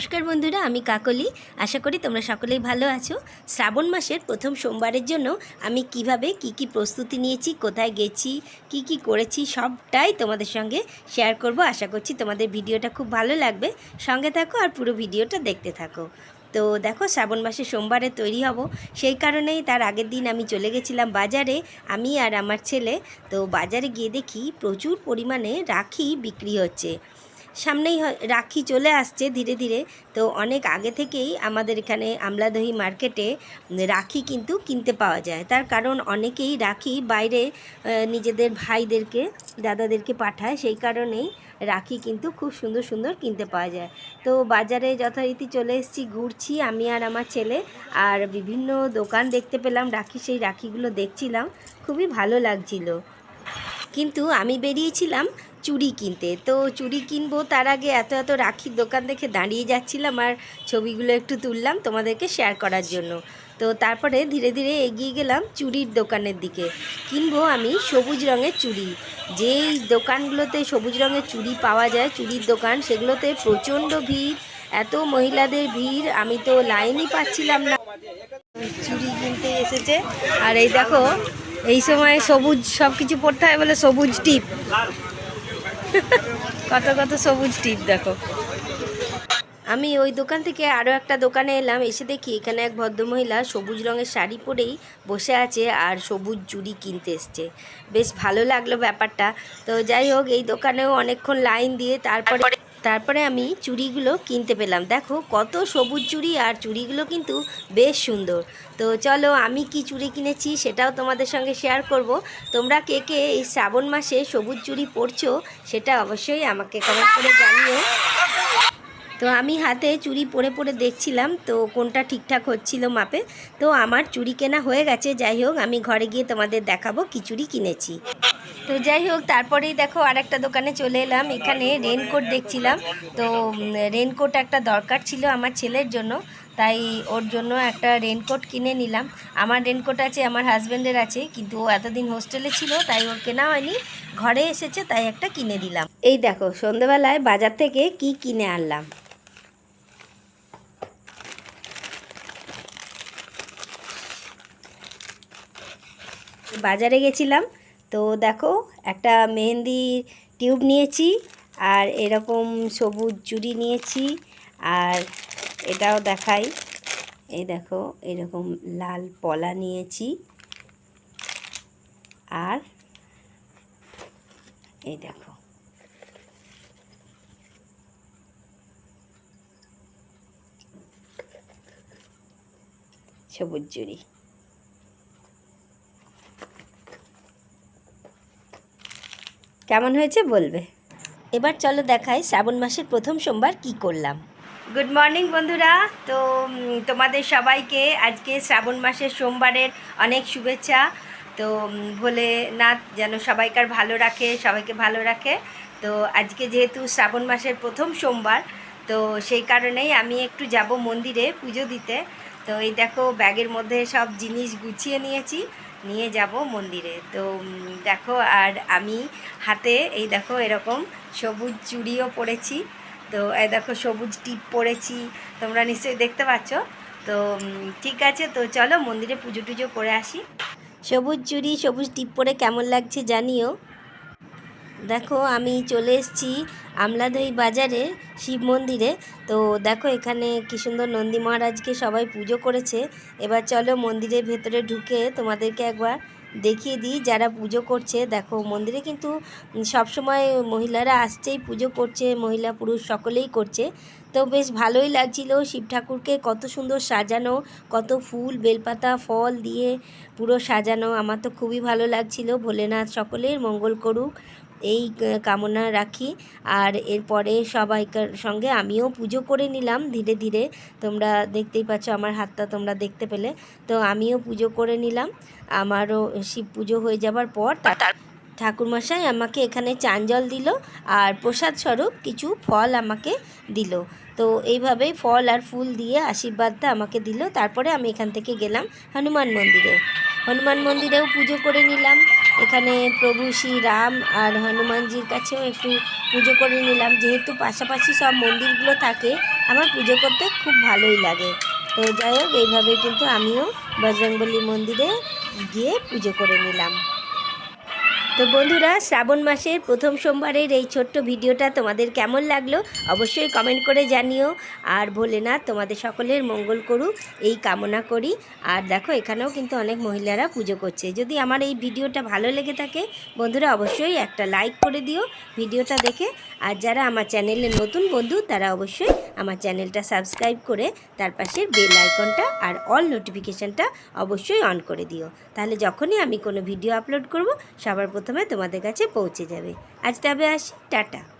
নমস্কার বন্ধুরা, আমি কাকলি। আশা করি তোমরা সকলেই ভালো আছো। শ্রাবণ মাসের প্রথম সোমবারের জন্য আমি কীভাবে কি কি প্রস্তুতি নিয়েছি, কোথায় গেছি, কি কি করেছি, সবটাই তোমাদের সঙ্গে শেয়ার করব। আশা করছি তোমাদের ভিডিওটা খুব ভালো লাগবে। সঙ্গে থাকো আর পুরো ভিডিওটা দেখতে থাকো। তো দেখো, শ্রাবণ মাসে সোমবারে তৈরি হব। সেই কারণেই তার আগের দিন আমি চলে গেছিলাম বাজারে, আমি আর আমার ছেলে। তো বাজারে গিয়ে দেখি প্রচুর পরিমাণে রাখি বিক্রি হচ্ছে। সামনেই রাখি চলে আসছে ধীরে ধীরে। তো অনেক আগে থেকেই আমাদের এখানে আমলাদহি মার্কেটে রাখি কিন্তু কিনতে পাওয়া যায়। তার কারণ অনেকেই রাখি বাইরে নিজেদের ভাইদেরকে, দাদাদেরকে পাঠায়। সেই কারণেই রাখি কিন্তু খুব সুন্দর সুন্দর কিনতে পাওয়া যায়। তো বাজারে যথারীতি চলে এসেছি, ঘুরছি আমি আর আমার ছেলে। আর বিভিন্ন দোকান দেখতে পেলাম, রাখি, সেই রাখিগুলো দেখছিলাম। খুবই ভালো লাগছিল। কিন্তু আমি বেরিয়েছিলাম চুড়ি কিনতে। তো চুড়ি কিনবো তার আগে এত এত রাখির দোকান দেখে দাঁড়িয়ে যাচ্ছিলাম আর ছবিগুলো একটু তুললাম তোমাদেরকে শেয়ার করার জন্য। তো তারপরে ধীরে ধীরে এগিয়ে গেলাম চুড়ির দোকানের দিকে। কিনবো আমি সবুজ রঙের চুড়ি। যেই দোকানগুলোতে সবুজ রঙের চুড়ি পাওয়া যায়, চুড়ির দোকান, সেগুলোতে প্রচণ্ড ভিড়, এত মহিলাদের ভিড়, আমি তো লাইনই পাচ্ছিলাম না। চুড়ি কিনতে এসেছে। আর এই দেখো, এই সময় সবুজ সব কিছু পড়তে হয় বলে সবুজ টিপ। কত কত সবুজ টিপ, দেখো। আমি ওই দোকান থেকে আরও একটা দোকানে এলাম, এসে দেখি এখানে এক ভদ্রমহিলা সবুজ রঙের শাড়ি পরেই বসে আছে আর সবুজ জুড়ি কিনতে এসছে। বেশ ভালো লাগল ব্যাপারটা। তো যাই হোক, এই দোকানেও অনেকক্ষণ লাইন দিয়ে তারপরে তারপরে আমি চুড়িগুলো কিনতে পেলাম। দেখো কত সবুজ চুড়ি আর চুড়িগুলো কিন্তু বেশ সুন্দর। তো চলো আমি কি চুড়ি কিনেছি সেটাও তোমাদের সঙ্গে শেয়ার করব। তোমরা কে কে এই শ্রাবণ মাসে সবুজ চুড়ি পরছো সেটা অবশ্যই আমাকে কমেন্ট করে জানিও। তো আমি হাতে চুড়ি পরে পরে দেখছিলাম, তো কোনটা ঠিকঠাক হচ্ছিল মাপে? তো আমার চুড়ি কেনা হয়ে গেছে, যাই হোক, আমি ঘরে গিয়ে তোমাদের দেখাবো কি চুড়ি কিনেছি। তো যাই হোক, তারপরেই দেখো আর একটা দোকানে চলে এলাম, এখানে রেনকোট দেখছিলাম। তো রেনকোট একটা দরকার ছিল আমার ছেলের জন্য, তাই ওর জন্য একটা রেনকোট কিনে নিলাম। আমার রেনকোট আছে, আমার হাজব্যান্ডের আছে, কিন্তু ও এতদিন হোস্টেলে ছিল, তাই ওর কেনা হয়নি। ঘরে এসেছে, তাই একটা কিনে দিলাম। এই দেখো সন্ধেবেলায় বাজার থেকে কি কিনে আনলাম? বাজারে গেছিলাম। তো দেখো, একটা মেহেন্দি টিউব নিয়েছি আর এরকম সবুজ চুড়ি নিয়েছি আর এটাও দেখাই। এই দেখো, এরকম লাল পলা নিয়েছি আর এই দেখো। সবুজ চুড়ি। কেমন হয়েছে বলবে? এবার চলো দেখাই শ্রাবণ মাসের প্রথম সোমবার কি করলাম। গুড মর্নিং বন্ধুরা। তো তোমাদের সবাইকে আজকে শ্রাবণ মাসের সোমবারের অনেক শুভেচ্ছা। তো ভোলেনাথ যেন সবাইকার ভালো রাখে, সবাইকে ভালো রাখে। তো, আজকে যেহেতু শ্রাবণ মাসের প্রথম সোমবার, তো সেই কারণেই আমি একটু যাব মন্দিরে পুজো দিতে। তো, এই দেখো ব্যাগের মধ্যে সব জিনিস গুছিয়ে নিয়েছি। নিয়ে যাব মন্দিরে। তো দেখো, আর আমি হাতে এই দেখো এরকম সবুজ চুড়িও পরেছি। তো, এই দেখো সবুজ টিপ পরেছি। তোমরা নিশ্চয়ই দেখতে পাচ্ছ। তো ঠিক আছে, তো চলো মন্দিরে পুজো টুজো করে আসি। সবুজ চুড়ি, সবুজ টিপ পরে কেমন লাগছে জানিও। দেখো, আমি চলে এসেছি আমলাদই বাজারে, শিব মন্দিরে। তো দেখো, এখানে কি সুন্দর নন্দী মহারাজকে সবাই পুজো করেছে। এবার চলো মন্দিরের ভেতরে ঢুকে তোমাদেরকে একবার দেখিয়ে দিই যারা পুজো করছে। দেখো, মন্দিরে কিন্তু সবসময় মহিলারা আসছেই, পুজো করছে, মহিলা পুরুষ সকলেই করছে। তো বেশ ভালোই লাগছিল শিব ঠাকুরকে, কত সুন্দর সাজানো, কত ফুল, বেলপাতা, ফল দিয়ে পুরো সাজানো। আমার তো খুবই ভালো লাগছিল। ভোলেনাথ সকলের মঙ্গল করুক। এই কামনা রাখি। আর এরপরে সবাইকার সঙ্গে আমিও পুজো করে নিলাম ধীরে ধীরে। তোমরা দেখতেই পাচ্ছ আমার হাতটা তোমরা দেখতে পেলে। তো আমিও পুজো করে নিলাম। আমারও শিব পুজো হয়ে যাবার পর ঠাকুরমশাই আমাকে এখানে চান জল দিল আর প্রসাদ স্বরূপ কিছু ফল আমাকে দিল। তো এইভাবেই ফল আর ফুল দিয়ে আশীর্বাদটা আমাকে দিল। তারপরে আমি এখান থেকে গেলাম হনুমান মন্দিরে। হনুমান মন্দিরেও পুজো করে নিলাম। এখানে প্রভু শ্রী রাম আর হনুমানজির কাছেও একটু পুজো করে নিলাম। যেহেতু পাশাপাশি সব মন্দিরগুলো থাকে, আমার পুজো করতে খুব ভালোই লাগে। তো যাই হোক, এইভাবে কিন্তু আমিও বজরংবলী মন্দিরে গিয়ে পুজো করে নিলাম। তো বন্ধুরা, শ্রাবণ মাসের প্রথম সোমবারের এই ছোট্ট ভিডিওটা তোমাদের কেমন লাগল অবশ্যই কমেন্ট করে জানিও। আর ভোলেনাথ তোমাদের সকলের মঙ্গল করুক, এই কামনা করি। আর দেখো, এখানেও কিন্তু অনেক মহিলারা পুজো করছে। যদি আমার এই ভিডিওটা ভালো লেগে থাকে, বন্ধুরা অবশ্যই একটা লাইক করে দিও ভিডিওটা দেখে। আর যারা আমার চ্যানেলের নতুন বন্ধু, তারা অবশ্যই আমার চ্যানেলটা সাবস্ক্রাইব করে তার পাশে বেল আইকনটা আর অল নোটিফিকেশানটা অবশ্যই অন করে দিও। তাহলে যখনই আমি কোনো ভিডিও আপলোড করব, সবার প্রথমে তোমাদের কাছে পৌঁছে যাবে। আজ তবে আসি টাটা।